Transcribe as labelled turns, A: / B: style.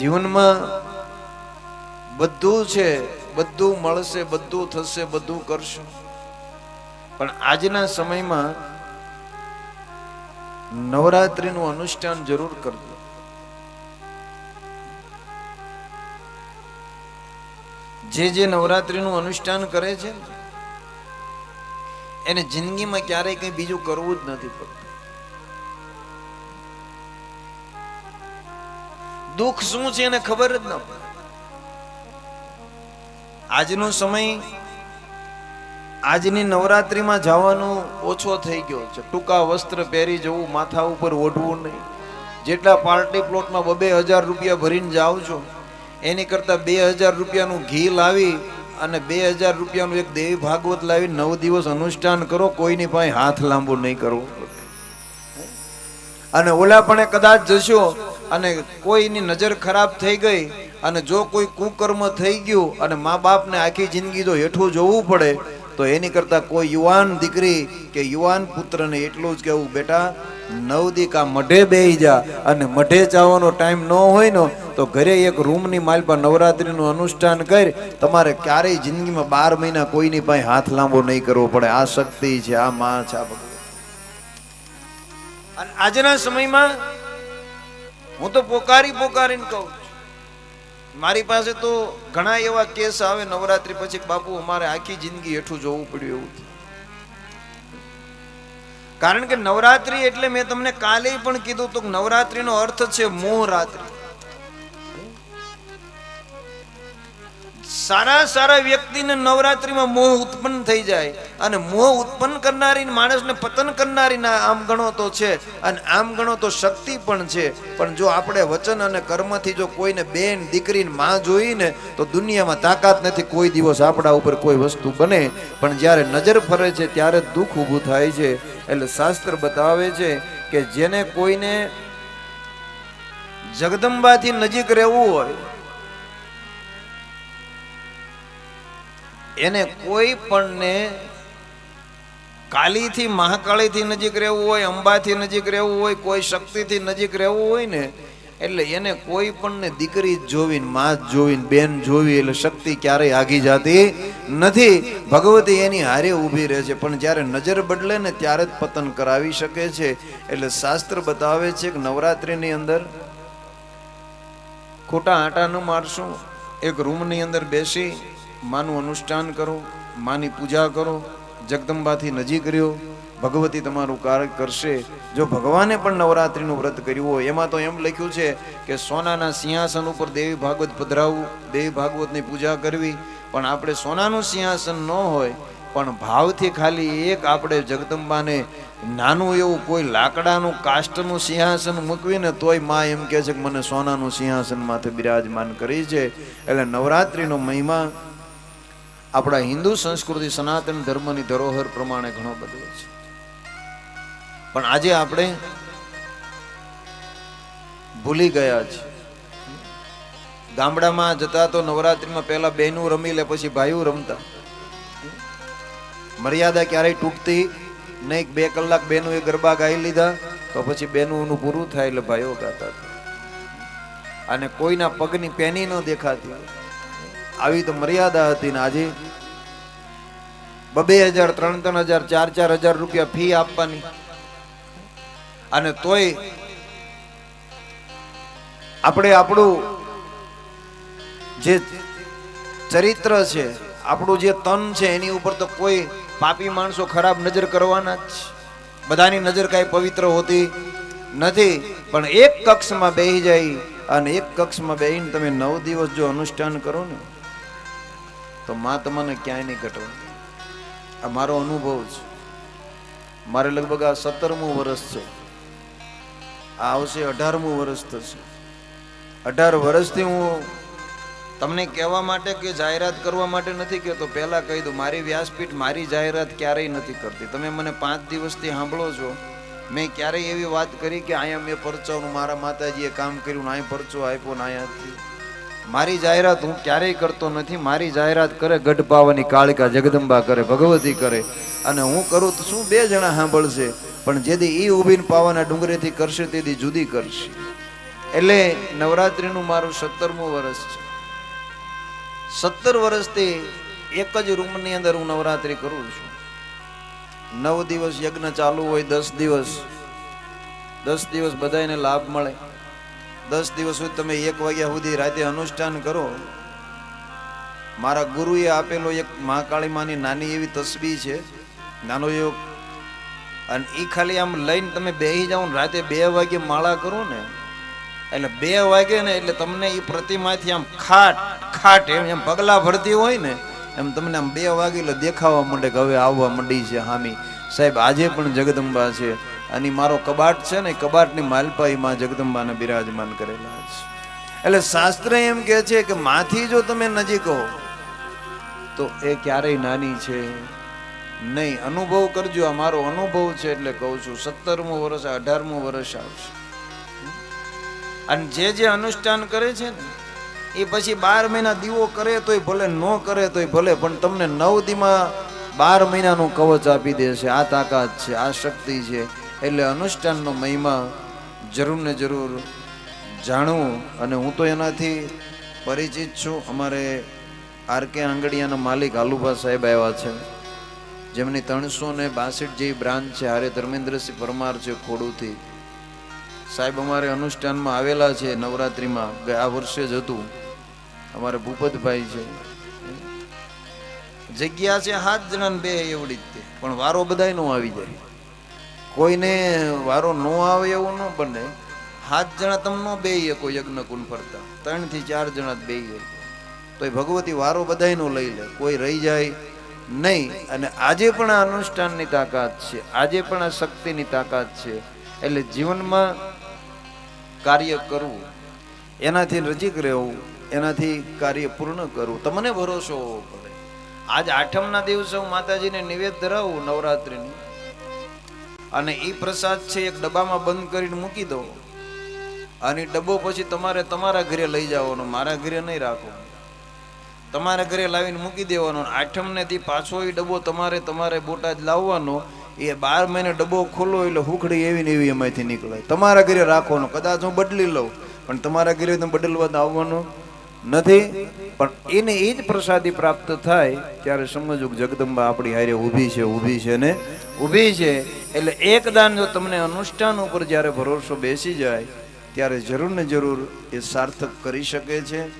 A: જીવનમાં બધું છે, બધું મળશે, બધું થશે, બધું કરશું. પણ આજના સમયમાં નવરાત્રીનું અનુષ્ઠાન જરૂર કરજો. જે જે નવરાત્રીનું અનુષ્ઠાન કરે છે, એને જિંદગીમાં ક્યારેય કંઈ બીજું કરવું જ નથી પડતું. દુઃખ શું છે એને ખબર જ ન આજનો સમય આજની નવરાત્રીમાં જવાનું ઓછો થઈ ગયો છે. ટૂંકા વસ્ત્ર પહેરી જવું, માથા ઉપર ઓઢવું નહીં. જેટલા પાર્ટી પ્લોટમાં બબે હજાર રૂપિયા ભરીને જાઓ છો, એની કરતાં બે હજાર રૂપિયાનું ઘી લાવી અને બે હજાર રૂપિયાનું એક દેવી ભાગવત લાવી નવ દિવસ અનુષ્ઠાન કરો, કોઈની પાસે હાથ લાંબો નહીં કરવો અને ઓલા પણ કદાચ જશો અને કોઈની નજર ખરાબ થઈ ગઈ અને જો કોઈ કુકર્મ થઈ ગયું અને મા બાપને આખી જિંદગી જો હેઠું જોવું પડે, તો એની કરતાં કોઈ યુવાન દીકરી કે યુવાન પુત્રને એટલું જ કહેવું, બેટા નવ દીકા મઢે બેહી જા અને મઢે જવાનો ટાઈમ ન હોય ને, તો ઘરે એક રૂમની માલ પર નવરાત્રીનું અનુષ્ઠાન કરી. તમારે ક્યારેય જિંદગીમાં બાર મહિના કોઈની પાસે હાથ લાંબો નહીં કરવો પડે. આ શક્તિ છે, આ માં છે, આ ભગવાન. આજના સમયમાં હું તો પોકારી પોકારીને કહું છું મારી પાસે તો ઘણા એવા કેસ આવે, નવરાત્રી પછી બાપુ અમારે આખી જિંદગી હેઠું જોવું પડ્યું એવું. કારણ કે નવરાત્રી એટલે મેં તમને કાલે પણ કીધું તો નવરાત્રીનો અર્થ છે મોહ રાત્રિ સારા સારા વ્યક્તિને નવરાત્રીમાં મોહ ઉત્પન્ન થઈ જાય અને મોહ ઉત્પન્ન કરનારી માણસને પતન કરનારી ના આમ ગણો તો છે અને આમ ગણો તો શક્તિ પણ છે. પણ જો આપણે વચન અને કર્મથી જો કોઈને બેન દીકરીને માં જોઈને તો દુનિયામાં તાકાત નથી, કોઈ દિવસ આપણા ઉપર કોઈ વસ્તુ બને. પણ જ્યારે નજર ફરે છે ત્યારે દુઃખ ઊભું થાય છે. એટલે શાસ્ત્ર બતાવે છે કે જેને કોઈને જગદંબાથી નજીક રહેવું હોય એને કોઈ પણને કાલીથી મહાકાળીથી નજીક રહેવું હોય, અંબાથી નજીક રહેવું હોય, કોઈ શક્તિથી નજીક રહેવું હોય ને, એટલે એને કોઈ પણને દીકરી જ જોવીને, માં જોવીને, બેન જોવી એટલે શક્તિ ક્યારેય આગી જતી નથી. ભગવતી એની હારે ઊભી રહે છે, પણ જ્યારે નજર બદલે ને ત્યારે જ પતન કરાવી શકે છે. એટલે શાસ્ત્ર બતાવે છે કે નવરાત્રિની અંદર ખોટા આટા ન મારશું, એક રૂમની અંદર બેસી માનું અનુષ્ઠાન કરો, માની પૂજા કરો, જગદંબાથી નજીક રહ્યો, ભગવતી તમારું કાર્ય કરશે. જો ભગવાને પણ નવરાત્રિનું વ્રત કર્યું હોય, એમાં તો એમ લખ્યું છે કે સોનાના સિંહાસન ઉપર દેવી ભાગવત પધરાવવું દેવી ભાગવતની પૂજા કરવી. પણ આપણે સોનાનું સિંહાસન ન હોય, પણ ભાવથી ખાલી એક આપણે જગદંબાને નાનું એવું કોઈ લાકડાનું કાષ્ટનું સિંહાસન મૂકવીને તોય મા એમ કહે છે કે મને સોનાનું સિંહાસન માથે બિરાજમાન કરી છે. એટલે નવરાત્રિનો મહિમા આપણા હિન્દુ સંસ્કૃતિ સનાતન ધર્મની ધરોહર પ્રમાણે ઘણો બધો છે. પણ આજે આપણે ભૂલી ગયા છે ગામડામાં જતા તો નવરાત્રીમાં પહેલા બહેનું રમી લે, પછી ભાઈઓ રમતા. મર્યાદા ક્યારેય તૂટતી નહીં, બે કલાક બેનું એ ગરબા ગાઈ લીધા, તો પછી બેનું નું પૂરું થાય એટલે ભાઈઓ ગાતા. અને કોઈના પગની પેની ન દેખાતી આવી તો મર્યાદા હતી ને આજે બબે હજાર, ત્રણ ત્રણ હજાર, ચાર ચાર હજાર રૂપિયા ફી આપવાની. અને તોય આપણે આપણું જે ચરિત્ર છે, આપણું જે તન છે, એની ઉપર તો કોઈ પાપી માણસો ખરાબ નજર કરવાના જ બધાની નજર કાંઈ પવિત્ર હોતી નથી, પણ એક કક્ષમાં બેસી જાય અને એક કક્ષમાં બેહીને તમે નવ દિવસ જો અનુષ્ઠાન કરો ને તો માં તમને ક્યાંય નહીં ઘટવા આ મારો અનુભવ છે. મારે લગભગ આ સત્તરમું વર્ષ છે. આ આવશે અઢારમું વર્ષ થશે. અઢાર વર્ષથી હું તમને કહેવા માટે કે જાહેરાત કરવા માટે નથી કહેતો. પહેલાં કહી દઉં, મારી વ્યાસપીઠ મારી જાહેરાત ક્યારેય નથી કરતી. તમે મને પાંચ દિવસથી સાંભળો છો. મેં ક્યારેય એવી વાત કરી કે અહીંયા મેં પરચાવનું, મારા માતાજીએ કામ કર્યું, ને અહીં પરચો આપ્યો, ને અહીંયાથી મારી જાહેરાત હું ક્યારેય કરતો નથી. મારી જાહેરાત કરે ગઢ પાવાની કાળિકા જગદંબા કરે, ભગવતી કરે. અને હું કરું તો શું બે જણા સાંભળશે? પણ જેથી એ ઊભીને પાવાના ડુંગરેથી કરશે તેથી જુદી કરશે. એટલે નવરાત્રિનું મારું સત્તરમું વર્ષ છે. સત્તર વર્ષથી એક જ રૂમની અંદર હું નવરાત્રિ કરું છું. નવ દિવસ યજ્ઞ ચાલુ હોય, દસ દિવસ. દસ દિવસ બધાને લાભ મળે. દસ દિવસ સુધી તમે એક વાગ્યા સુધી રાતે અનુષ્ઠાન કરો. મારા ગુરુએ આપેલો એક મહાકાળી માની નાની એવી તસબી છે. નાનો એવો અને એ ખાલી આમ લઈને તમે બેસી જાઓ ને રાતે બે વાગે માળા કરો ને, એટલે બે વાગે ને એટલે તમને એ પ્રતિમાથી આમ ખાટ ખાટ એમ એમ પગલા ભરતી હોય ને, એમ તમને આમ બે વાગે એટલે દેખાવા માંડે કે હવે આવવા માંડી છે હામી. સાહેબ, આજે પણ જગદંબા છે. અને મારો કબાટ છે ને કબાટની માલપાઈ માં જગદંબાને બિરાજમાન કરેલા છે. એટલે શાસ્ત્ર એમ કહે છે કે માથી જો તમે નજીક હો, તો એ ક્યારેય નાની છે. નહીં, અનુભવ કરજો, આ મારો અનુભવ છે એટલે કહું છું, સત્તરમું વર્ષ, અઢારમું વર્ષ આવશે. અને જે જે અનુષ્ઠાન કરે છે ને, એ પછી બાર મહિના દીવો કરે તોય ભલે ન કરે તોય ભલે, પણ તમને નવ દીમાં બાર મહિનાનું કવચ આપી દેશે આ તાકાત છે, આ શક્તિ છે. એટલે અનુષ્ઠાનનો મહિમા જરૂર ને જરૂર જાણવું અને હું તો એનાથી પરિચિત છું. અમારે આર કે આંગડિયાના માલિક આલુભા સાહેબ આવ્યા છે, જેમની ત્રણસો ને બાસઠ જેવી બ્રાન્ચ છે. હારે ધર્મેન્દ્રસિંહ પરમાર છે ખોડુથી. સાહેબ અમારે અનુષ્ઠાનમાં આવેલા છે નવરાત્રિમાં ગયા વર્ષે જ હતું. અમારે ભૂપતભાઈ છે. જગ્યા છે હાથ જણા બે એવડી જ તે, પણ વારો બધાય નો આવી જાય. કોઈને વારો નો આવે એવું ન બને. સાત જણા તમને બે કોઈ યજ્ઞ કુંડ ફરતા. ત્રણથી ચાર જણા બે તો એ ભગવતી વારો બધાયનો લઈ લે. કોઈ રહી જાય નહીં. અને આજે પણ આ અનુષ્ઠાનની તાકાત છે. આજે પણ આ શક્તિની તાકાત છે. એટલે જીવનમાં કાર્ય કરવું, એનાથી નજીક રહેવું, એનાથી કાર્ય પૂર્ણ કરવું. તમને ભરોસો હોવો પડે. આજ આઠમના દિવસે હું માતાજીને નિવેદ ધરાવું નવરાત્રિની. અને એ પ્રસાદ છે એક ડબ્બામાં બંધ કરીને મૂકી દો. અને ડબ્બો પછી તમારે તમારા ઘરે લઈ જવાનો, મારા ઘરે નહીં રાખો. તમારા ઘરે લાવીને મૂકી દેવાનો આઠમને થી પાછો એ ડબ્બો તમારે તમારે બોટાદ લાવવાનો. એ બાર મહિને ડબ્બો ખોલો એટલે હુખડી એવી ને એવી એમાંથી નીકળે. તમારા ઘરે રાખવાનો. કદાચ હું બદલી લઉં, પણ તમારા ઘરે તમે બદલવા આવવાનો. નથી, પણ એને એ જ પ્રસાદી પ્રાપ્ત થાય ત્યારે સમજવું જગદંબા આપણી હારે ઊભી છે ઊભી છે ને? ઊભી છે. એટલે એક દાન જો તમને અનુષ્ઠાન ઉપર જ્યારે ભરોસો બેસી જાય, ત્યારે જરૂર ને જરૂર એ સાર્થક કરી શકે છે.